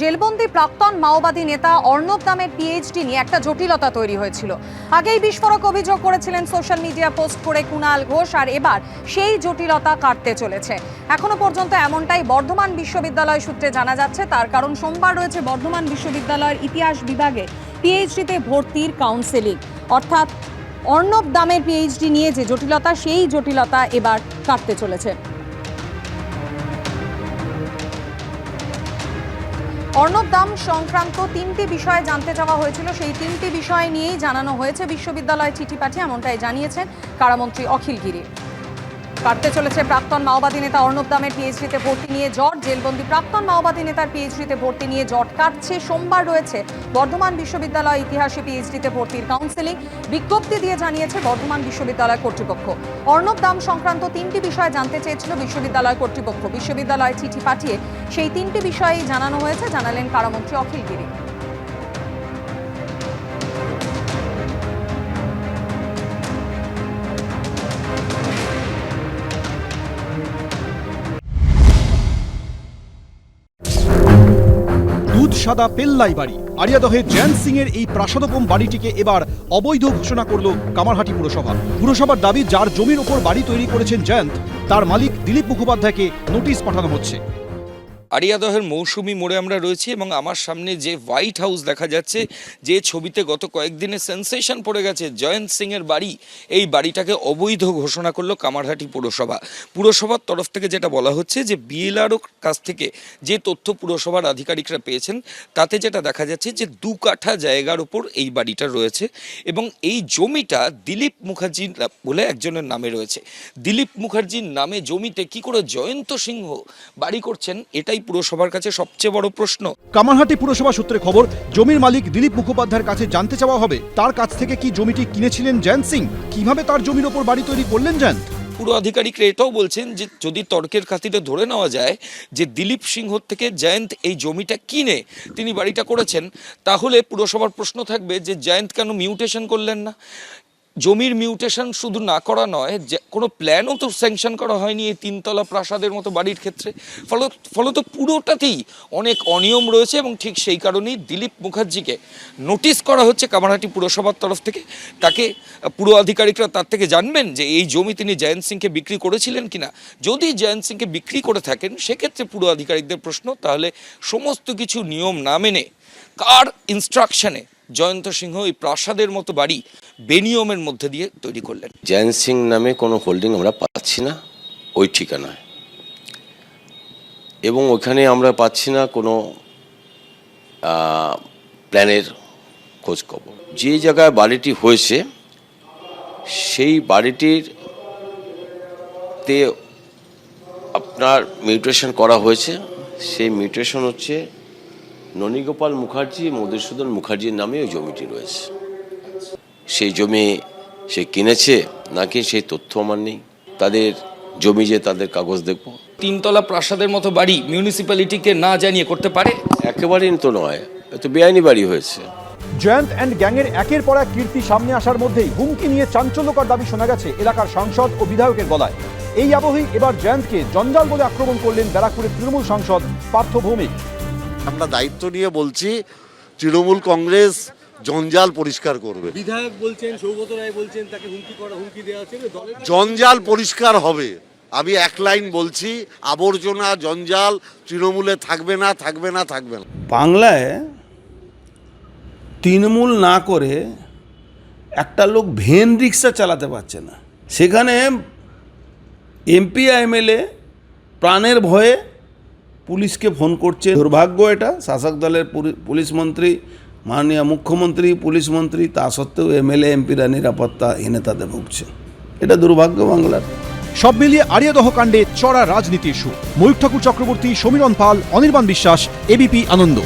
জেলবন্দি প্রাক্তন মাওবাদী নেতা অর্ণব দামের পিএইচডি নিয়ে একটা জটিলতা তৈরি হয়েছিল। আগেই বিস্ফোরক অভিযোগ করেছিলেন সোশ্যাল মিডিয়া পোস্ট করে কুণাল ঘোষ, আর এবার সেই জটিলতা কাটতে চলেছে। এখনও পর্যন্ত এমনটাই বর্ধমান বিশ্ববিদ্যালয় সূত্রে জানা যাচ্ছে। তার কারণ সোমবার রয়েছে বর্ধমান বিশ্ববিদ্যালয়ের ইতিহাস বিভাগে পিএইচডিতে ভর্তির কাউন্সেলিং অর্থাৎ অর্ণব দামের পিএইচডি নিয়ে যে জটিলতা, সেই জটিলতা এবার কাটতে চলেছে। অর্ণব দাম সংক্রান্ত তিনটি বিষয়ে জানতে চাওয়া হয়েছিল। সেই তিনটি বিষয় নিয়েই জানানো হয়েছে। বিশ্ববিদ্যালয় চিঠি পাঠিয়ে এমনটাই জানিয়েছেন কারামন্ত্রী অখিল গিরি। কাটতে চলেছে প্রাক্তন মাওবাদী নেতা অর্ণব দামের পিএইচডিতে ভর্তি নিয়ে জট, জেলবন্দি প্রাক্তন মাওবাদী নেতার পিএইচডিতে ভর্তি নিয়ে জট কাটছে। সোমবার রয়েছে বর্ধমান বিশ্ববিদ্যালয় ইতিহাসে পিএইচডিতে ভর্তির কাউন্সেলিং বিজ্ঞপ্তি দিয়ে জানিয়েছে বর্ধমান বিশ্ববিদ্যালয় কর্তৃপক্ষ। অর্ণব দাম সংক্রান্ত তিনটি বিষয় জানতে চেয়েছিল বিশ্ববিদ্যালয় কর্তৃপক্ষ। বিশ্ববিদ্যালয় চিঠি পাঠিয়ে সেই তিনটি বিষয়েই জানানো হয়েছে। জানালেন কারামন্ত্রী অখিল গিরি। সাদা পেল্লাই বাড়ি। আরিয়াদহে জ্যান সিং এর এই প্রাসাদোপম বাড়িটিকে এবার অবৈধ ঘোষণা করল কামারহাটি পুরসভা। পুরসভার দাবি, যার জমির ওপর বাড়ি তৈরি করেছেন জয়ন্ত, তার মালিক দিলীপ মুখোপাধ্যায়কে নোটিশ পাঠানো হচ্ছে। আরিয়াদহের মৌসুমি মোড়ে আমরা রয়েছি এবং আমার সামনে যে হোয়াইট হাউস দেখা যাচ্ছে, যে ছবিতে গত কয়েকদিনে সেন্সেশন পড়ে গেছে, জয়ন্ত সিং এর বাড়ি। এই বাড়িটাকে অবৈধ ঘোষণা করল কামারহাটি পুরসভা। পুরসভার তরফ থেকে যেটা বলা হচ্ছে যে বিএলআরও কাছ থেকে যে তথ্য পুরসভার আধিকারিকরা পেয়েছেন, তাতে যেটা দেখা যাচ্ছে যে, দু কাঠা জায়গার উপর এই বাড়িটা রয়েছে এবং এই জমিটা দিলীপ মুখার্জি বলে একজনের নামে রয়েছে। দিলীপ মুখার্জির নামে জমিতে কি করে জয়ন্ত সিংহ বাড়ি করছেন, এটাই পুরসভার কাছে সবচেয়ে বড় প্রশ্ন। কামারহাটি পুরসভা সূত্রে খবর জমির মালিক দিলীপ মুখোপাধ্যায়ের কাছে জানতে চাওয়া হবে তার কাছ থেকে কি জমিটি কিনেছিলেন জয়ন্ত সিং? কীভাবে তার জমির ওপর বাড়ি তৈরি করলেন জয়ন্ত পুরো আধিকারিকরা এটাও বলছেন যে যদি তর্কের খাতিরে ধরে নেওয়া যায় যে দিলীপ সিংহ থেকে জয়ন্ত এই জমিটা কিনে তিনি বাড়িটা করেছেন তাহলে পুরসভার প্রশ্ন থাকবে যে জয়ন্ত কেন মিউটেশন করলেন না? জমির মিউটেশন শুধু না করা নয়, যে কোনো প্ল্যানও তো স্যাংশন করা হয়নি এই তিনতলা প্রাসাদের মতো বাড়ির ক্ষেত্রে। ফলত ফলত পুরোটাতেই অনেক অনিয়ম রয়েছে এবং ঠিক সেই কারণেই দিলীপ মুখার্জিকে নোটিশ করা হচ্ছে কামারহাটি পুরসভার তরফ থেকে। তাকে, পুরো আধিকারিকরা তার থেকে জানবেন যে এই জমি তিনি জয়ন্ত সিংকে বিক্রি করেছিলেন কিনা। যদি জয়ন্ত সিংকে বিক্রি করে থাকেন, সেক্ষেত্রে পুরো আধিকারিকদের প্রশ্ন, তাহলে সমস্ত কিছু নিয়ম না মেনে কার ইনস্ট্রাকশনে জয়ন্ত সিংহ এই প্রাসাদের মতো বাড়ি বেনিয়মের মধ্যে দিয়ে তৈরি করলেন। জয়ন্ত সিং নামে কোনো হোল্ডিং আমরা পাচ্ছি না, ওই ঠিকানায়। এবং ওখানে আমরা পাচ্ছি না কোনো প্ল্যানের খোঁজ খবর যে জায়গায় বাড়িটি হয়েছে, সেই বাড়িটির তে আপনার মিউটেশন করা হয়েছে। সেই মিউটেশন হচ্ছে ননীগোপাল মুখার্জি মধুসূদন মুখার্জির নামে ওই জমিটি রয়েছে। সেই জমি সে কিনেছে নাকি সেই তথ্য আমার নেই। তাদের জমি যে তাদের কাগজ দেখব। তিনতলা প্রাসাদের মতো বাড়ি মিউনিসিপ্যালিটিকে না জানিয়ে করতে পারে? একেবারেই তো নয় এত বেআইনি বাড়ি হয়েছে। জয়ন্ত অ্যান্ড গ্যাংয়ের একের পর এক কীর্তি সামনে আসার মধ্যেই হুমকি নিয়ে চাঞ্চল্যকর দাবি শোনা গেছে এলাকার সাংসদ ও বিধায়কের গলায়। এই আবহেই এবার জয়ন্তকে জঞ্জাল বলে আক্রমণ করলেন ব্যারাকপুরের তৃণমূল সাংসদ পার্থ ভৌমিক। আমরা দায়িত্ব নিয়ে বলছি তৃণমূল কংগ্রেস জঞ্জাল পরিষ্কার করবে। বিধায়ক বলছেন সৌগত রায় বলছেন তাকে হুমকি করা হুমকি দেওয়া হচ্ছে। জঞ্জাল পরিষ্কার হবে। আমি এক লাইন বলছি আবর্জনা জঞ্জাল তৃণমূলে থাকবে না থাকবে না থাকবে না। বাংলায় তৃণমূল না করে একটা লোক ভেন রিক্সা চালাতে পারছে না। সেখানে এমপি এমএলএ প্রাণের ভয়ে পুলিশকে ফোন করছে। দুর্ভাগ্য এটা, শাসক দলের পুলিশ মন্ত্রী, মাননীয় মুখ্যমন্ত্রী, পুলিশ মন্ত্রী, তা সত্ত্বেও এমএলএ, এমপিরা নিরাপত্তাহীনতাতে ভুগছে। এটা দুর্ভাগ্য বাংলার। সব মিলিয়ে আরিয়াদহ কাণ্ডে চড়া রাজনীতি সুর। ময়ূর ঠাকুর চক্রবর্তী, সমীরণ পাল, অনির্বাণ বিশ্বাস এবিপি আনন্দ।